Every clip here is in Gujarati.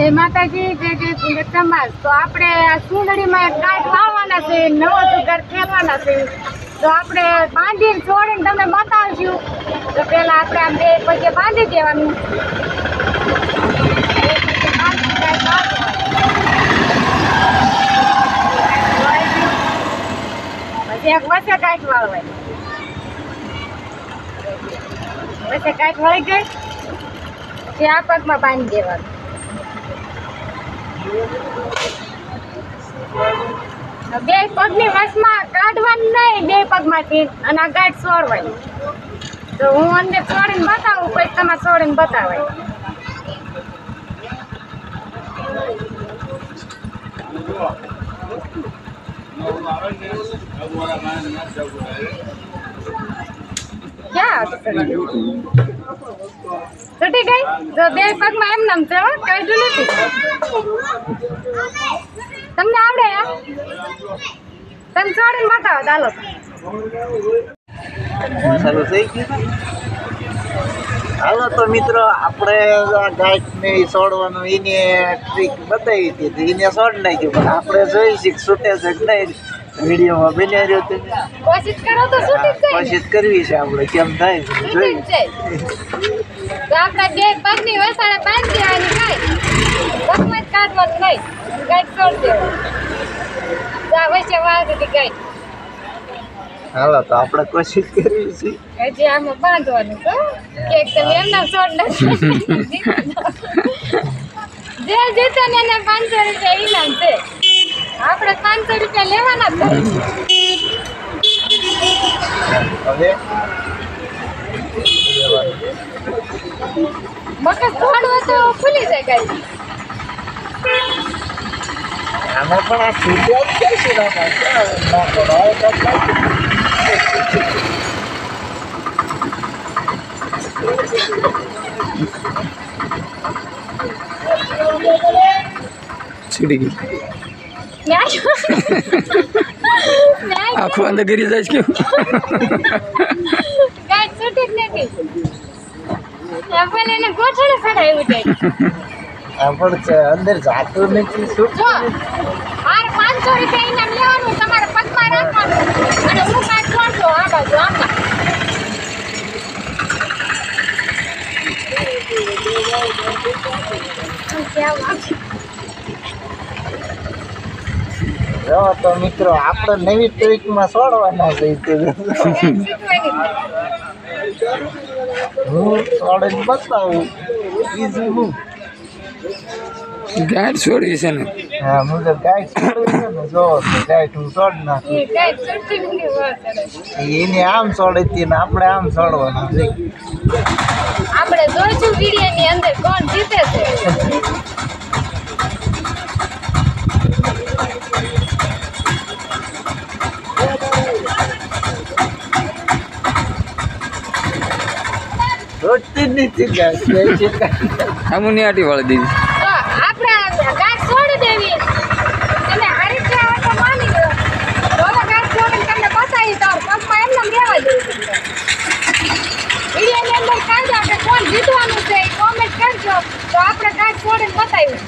જય માતાજી જય જય સુંદર સમાજ તો આપણે આ સુંદરીમાં કાંઈક વાવવાના છે, નવો સુગર ખેલવાના છે. તો આપણે બાંધીને છોડીને તમને બતાવશું તો પહેલાં આપણે આમ બે પગે બાંધી દેવાનું. પછી એક વચ્ચે કાંઈક વાળવાય. વચ્ચે કાંઈક વળી ગઈ પછી આ પગમાં બાંધી દેવાનું. બે પગની વચમાં કાઢવાનું નહીં, બે પગમાંથી અને આ ગાઢ છોડવાની તો હું અંદર છોડીને બતાવું, પછી તમારે છોડીને બતાવાય. ક્યાં તો બે પગમાં એમ નામ છે કાઢ્યું નથી. તમને આવડે? તમે છોડીને બતાવો ચાલો ચાલુ થઈ ગયું? હાલો તો મિત્રો આપણે આ ગાઈડ ને ઈ છોડવાનું એને ટ્રીક બતાવી હતી એને છોડ નાખ્યું પણ આપણે જોઈશું કે છૂટે છે કે નહીં. વિડીયોમાં બન્યા રહ્યો તમે. કોશિશ કરો તો. કોશિશ કરવી છે આપણે કેમ થાય જોઈ તો આપણે બે પગની વસાડે બાંધી દેવાની કાંઈ જ કાઢવાનું નહીં. ગાઈડ છોડી દેવાનું જા વચ્ચે વાગતી ગાઈડ હાલો તો આપણે કોશિશ કરીએ છીએ. હજી આમાં બાંધવાનું તો. કે તમે એમના છોડ નથી જે જીતે ને એને પાંચસો રૂપિયા ઇનામ છે. આપણે પાંચસો રૂપિયા લેવાના જ છે. હવે મગજ થોડું તો ખુલી જાય ગાઈ આમાં પણ આ છૂટ્યા જ ક્યાં છે નાના? ક્યાં નાખો? હવે તો નાખી. છીડી ગઈ આખું અંદર ગરી જાય છે કેવું ગાય છૂટી જ નથી આપણે એને ગોઠણ ચડાવ્યું છે પણ અંદર જાતું નથી શું. મારે પાંચસો રૂપિયા ઇનામ લેવાનું તમારે પગમાં રાખવાનું અને હું કાંઈ છોડજો આ બાજુ આમાં તો મિત્રો આપણે નવી ટ્રીકમાં છોડવાના છે. હું છોડીને બતાવું બીજું હું ગાંઠ છોડી છે ને. હા હું તો ગાઈડ છોડું છે ને જો તો ગાઈડ હું છોડ નાખું. એને આમ છોડી હતી ને આપણે આમ છોડવાના. છે આપણે જોઈશું વિડીયોની અંદર કોણ જીતે છે. કાંઈ. આમ ની આટી વાળી દીધી તો આપણે ગાય છોડી દેવી તમે હારી ગયા હોય તો માની લો તો હવે ગાય છોડીને તમને બતાવી તો પગમાં એમને લેવા દેવું વિડીયોની અંદર કાઢજો આપણે કોણ જીતવાનું છે એ કોમેન્ટ કરજો તો આપણે ગાય છોડીને બતાવ્યું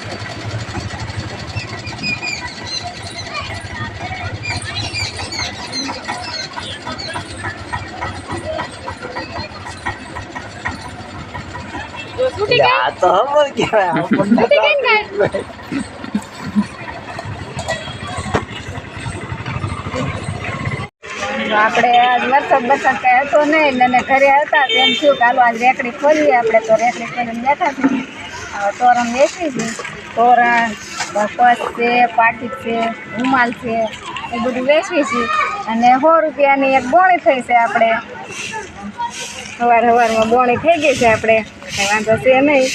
જો છૂટી ગઈ આ તો ખબર કહેવાય આપણે આજ વરસાદ બરસાદ કઈ હતો નહીં ને ઘરે હતા તેમ થયું કે હાલો આજ રેકડી ખોલીએ આપણે તો રેકડી ખોલીને બેઠા છીએ. તોરણ વેચી છે. તોરણ પસ છે પાટી છે રૂમાલ છે એ બધું વેચી છે. અને સો રૂપિયાની એક બોણી થઈ છે આપણે. સવાર સવારમાં બોણી થઈ ગઈ છે આપણે. કંઈ વાંધો છે નહીં.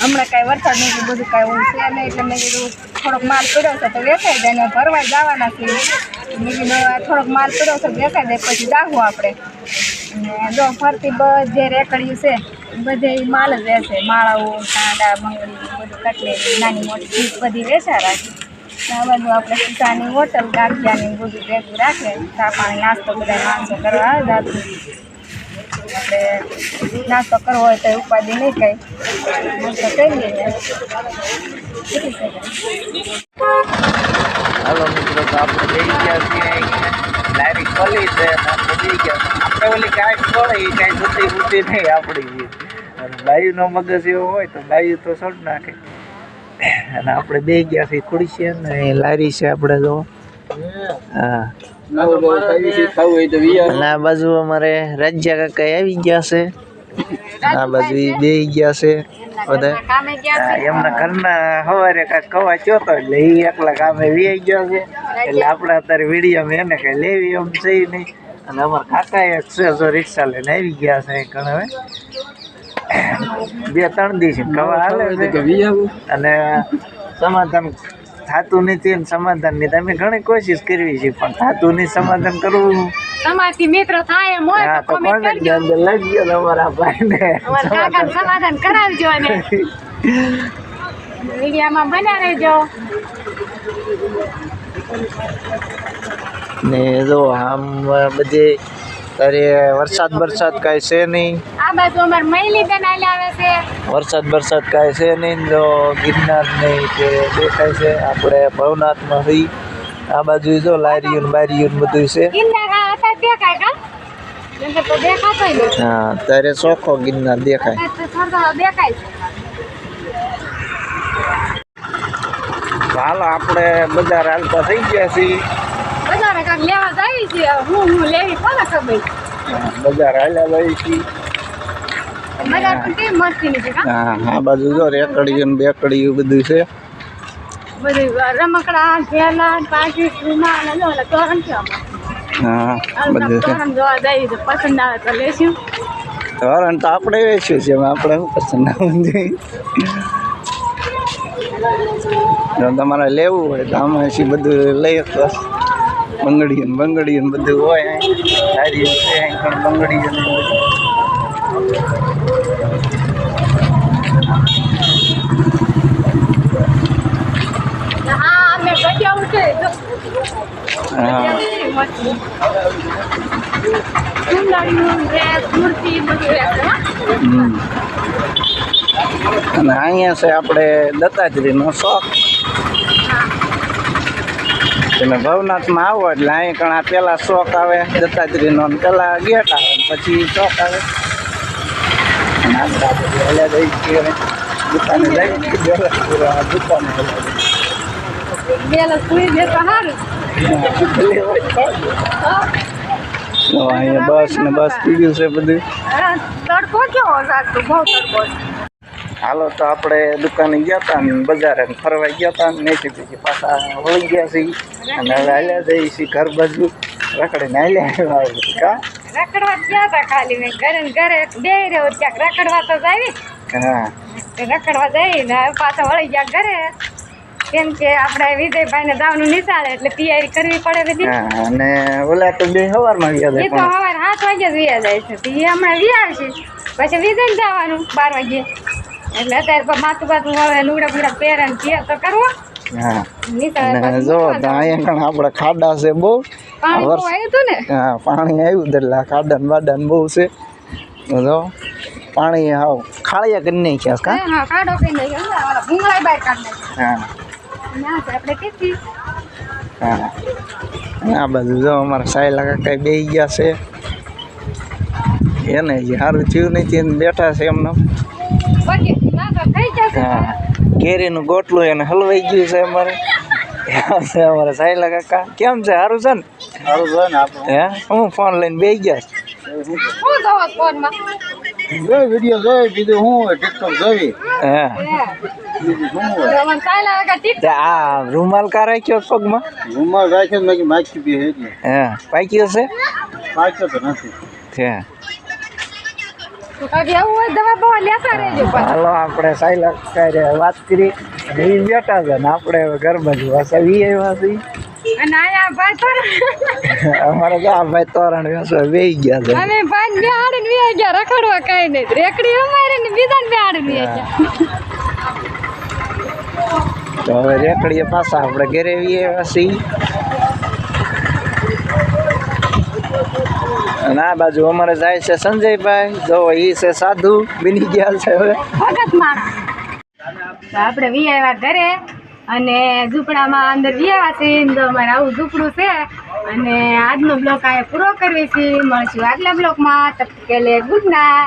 હમણાં કાંઈ વરસાદ નહીં બધું કાંઈ એવું છે નહીં, એટલે મેં કીધું થોડોક માલ પડ્યો છે તો વેચાઈ જાય ને ભરવા જવાના છીએ મેં થોડોક માલ પડ્યો છે વેચાઈ જાય પછી જાવું આપણે. ને જો ફરતી બધે રેકડ્યું છે, બધે માલ જ રહેશે માળાઓ કાંડા બંગડી, બધું કટલેરી નાની મોટી ચીજ બધી વેચા રાખે આ બધું આપણે સીસાની હોટલ ગાંઠિયાની બધું ભેગું રાખે, ચા પાણી, નાસ્તો બધા માણસો કરવા દાદુ. આપણે નાસ્તો કરવો હોય તો ઉપાધિ નહીં કઈ નાસ્તો કરી લઈએ હાલો મિત્રો, તો આપણે જઈ ગયા છીએ લારી ખોલી છે જઈ ગયા આપણે ઓલી કાંઈ ખોળે, એ કાંઈ બુદ્ધિ ઉતી નહીં આપણી. બાયુનો મગજ એવો હોય તો બાયુ તો સોડ નાખે. અને આપણે બે ગયા છીએ ખુરશી ને લારી છે આપણે જો. હા. બાજુ અમારે રાજ્ય કાકા આવી ગયા છે. આ બાજુ બે ગયા છે. બધા. કામે ગયા હા, એમના ઘરના સવારે કાંઈક કવા ચોતો એટલે એ એકલા કામે વી ગયો છે. એટલે આપણે અત્યારે વીડિયો એને કઈ લેવી એમ છે નહીં. અને અમારા કાકા એક છે જો રિક્ષા લઈને આવી ગયા છે કણ હવે. બે ત્રણ દિવસ કવા હાલે અને સમાધાન થતું નથી ને સમાધાનની તમે ઘણી કોશિશ કરવી છે પણ થતું નહીં સમાધાન કરવું તમારથી મિત્ર થાય એમ હોય તો કરજો. ભાઈને? અમારા સમાધાન કરાવજો અને. વિડીયામાં બન્યા રહેજો. ને જો આમ બધે તારે વરસાદ બરસાદ કાંઈ છે નહીં. આ બાજુ અમારે મહિલી આલે આવે છે. વરસાદ બરસાદ કાંઈ છે નહીં જો ગિરનાર નહીં કે દેખાય છે. આપણે ભવનાથમાં થઈ આ બાજુ જો લારીયું બારીયું બધું છે. હા તારે ચોખ્ખો ગિરનાર દેખાય. હાલો આપણે બધા રાલતા થઈ ગયા છીએ. કાંઈક લેવા જાવી છે હું હું લેવી કોને ખબર? બજાર હાલ્યા જઈએ છીએ બજાર પણ કેવી મસ્તીની છે હા? આ બાજુ જો રેકડી ને બેકડીયું બધું છે. બધું રમકડા થેલા પાકીટ રૂમાલ અને ઓલા તોરણ છે. હા બધું છે. તોરણ જોવા જઈએ તો પસંદ આવે તો લેશું. કારણ તો આપણે વેચ્યું છે આપણે શું પસંદ આવવું જોઈએ જો તમારે લેવું હોય તો આમાં બધું લઈ શકો બંગડીયું ને બંગડીયું ને બધું હોય અહીં. સારી છે અહીં પણ બંગડીયું ને બધું હા અમે ગઢિયા ઉઠે જો હા સુંદરીનું ડ્રેસ મૂર્તિ બધું રહેશે હા હમ. અને અહીંયા છે આપણે દત્તાત્રેયનો શોખ તમે ભવનાથમાં આવો એટલે અહીં ઘણા પહેલાં શોખ આવે દત્તાત્રેયનો ને પહેલાં ગેટ આવે પછી શોખ આવે. દુકાને અહીંયા બસ ને બસ પીડ્યું છે બધું. તડકો કેવો બહુ તડકો. હાલો તો આપણે દુકાને ગયા હતા ને બજારે ફરવા ગયા હતા ને નહીં પછી પાછા વળી ગયા છીએ. અને હવે હાલ્યા જઈએ છીએ ઘર બાજુ. રખડીને હાલ્યા આવ્યા કા? રખડવા ગયા હતા ખાલી મેં ઘરે ઘરે બે રહ્યો ક્યાંક રખડવા તો જાવી. હા. રખડવા જઈ ને પાછા વળી ગયા ઘરે. કેમ કે આપણે વિજયભાઈને દાવનું નિશાળે એટલે તૈયારી કરવી પડે બધી. અને ઓલા તો બે સવારમાં ગયા એ તો સવારે સાત વાગ્યા જ વ્યા જાય છે. એ હમણાં વ્યા છે. પછી વિજય જવાનું બાર વાગે એટલે અત્યારે પણ માથું બાથું હવે લુગડા બુગડા પહેરે ને તૈયાર તો કરવો હા નિશાળે અને પાછું જો મૂકવા તો જવાનું. અહીંયા કણ આપણે ખાડા છે બહુ પાણી બહુ વર્ષ- આવ્યું હતું ને હા પાણી આવ્યું એટલે આ ખાડા ને બાડા ને બહુ છે તો જો પાણી હાવ ખાળિયા કરી નાખ્યા કા હા હા કાઢો કઈ નહીં ઓલા ભૂંગળા બહાર કાઢ હા નાખ્યા ના છે આપણે કેટલી હા અને આ બાજુ જો અમારા સાયલા કાકા બે ગયા છે એને જે સારું થયું નથી એને બેઠા છે એમને પછી ના તો થઈ જશે હા કેરીનું ગોટલું એને હલવાઈ ગયું છે અમારે. અમારે છે અમારા સાયલા કાકા. કેમ છે? સારું છે ને? સારું છે ને હે? હું ફોન લઈને બે ગયા શું જોવો ફોનમાં? જોઈ વીડિયો જોઈ બીજું શું ટિકટોક જોઈ. હે. રૂમાલ કા રાખ્યો પગમાં? રૂમાલ રાખ્યો બાકી બી હે પાક્યો છે? પાછો તો નથી. છે હાલો આપણે સાયલા કાંઈ વાત કરી. અને એ બેઠા છે ને આપણે ઘર ઘરમાં જ વાસા. આવ્યા છીએ અમારે તો આ ભાઈ તોરણ વેસવા વેઈ ગયા છે. અમે ભાઈ બે આડીને વી ગયા રખડવા કઈ નહીં. રેકડી અમારે ને બીજા બે આડીને વી ગયા. તો હવે રેકડીએ પાછા આપણે ઘરે વીએ છીએ. આ બાજુ અમારે જાય છે સંજયભાઈ. જો એ છે સાધુ, બની ગયા છે હવે. ભગત માણા તો આપણે વી આવ્યા ઘરે અને ઝૂંપડામાં અંદર વી આવ્યા છે. તો અમારે આવું ઝૂંપડું છે. અને આજનો બ્લોક આ પૂરો કરવી છે. મળશું આગલા બ્લોકમાં. તબ કે ગુડ નાઇટ.